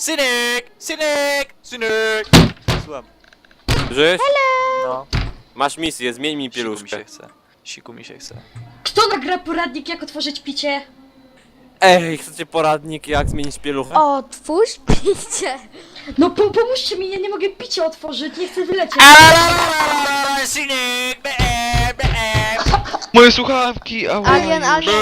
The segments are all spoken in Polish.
Synek! Synek! Synek! Słucham. Żyjesz? No, Masz misję, zmień mi siku mi pieluszkę. się chce. Siku mi się chce. Kto nagra poradnik, jak otworzyć picie? Ej, chcecie poradnik jak zmienić pieluchę? Otwórz picie. No po, pomóżcie mi, ja nie mogę picia otworzyć, nie chcę wylecieć. Synek! Be, be, Moje słuchawki! Alien, alien.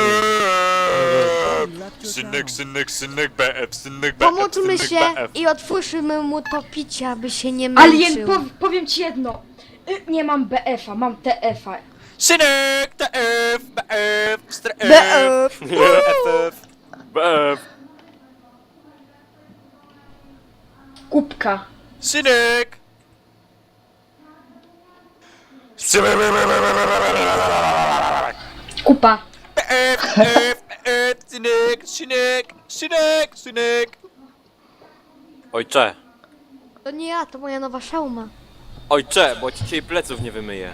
Synek, synek, synek, BF, synek, BF, Pomóżmy synek, się BF. i otwórzmy mu to picie, aby się nie męczył. Alien, po, powiem ci jedno. Y, Nie mam BF-a, mam TF-a. Synek, TF, BF, stre- BF. BF. BF. Kubka. Synek! Kupa. BF, BF, BF, synek, synek, synek, synek. Ojcze, To nie ja, to moja nowa szauma. ojcze, bo ci dzisiaj pleców nie wymyję.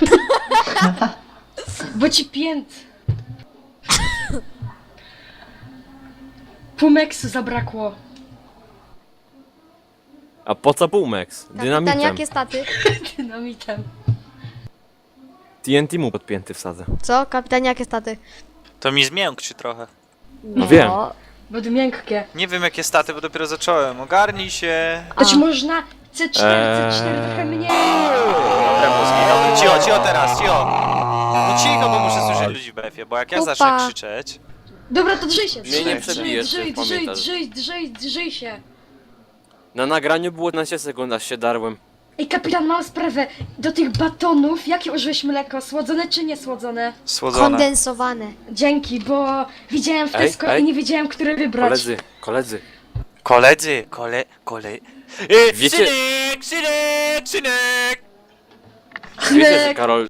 Bo ci pięt. Pumeksu zabrakło. A po co Pumex? Kapitan, Dynamitem. jakie staty? Dynamitem. TNT mu podpięty wsadzę. Co? Kapitan, jakie staty? To mi zmiękczy trochę. No wiem. Będą miękkie. Nie wiem jakie staty, bo dopiero zacząłem. Ogarnij się. To ci A. można C4, C4 Eee. trochę mniej. Dobra, mózgi, dobra, cicho, cicho teraz, cicho. No cicho, bo muszę słyszeć ludzi w BF-ie, bo jak ja Kupa. zacznę krzyczeć... Dobra, to drzyj się. Mnie nie przebijesz, drzyj, to drzyj, pamiętasz. drzyj, drzyj się. Na nagraniu było 15 sekund, aż się darłem. Ej, kapitan, mam sprawę. Do tych batonów, jakie użyłeś mleko? Słodzone czy niesłodzone? Słodzone. Kondensowane. Dzięki, bo widziałem w Ej, Tesco ej. i nie wiedziałem, które wybrać. Koledzy, koledzy. Koledzy, kole... kole... E, Wiecie- Synek, synek, synek! Wiecie, że Karol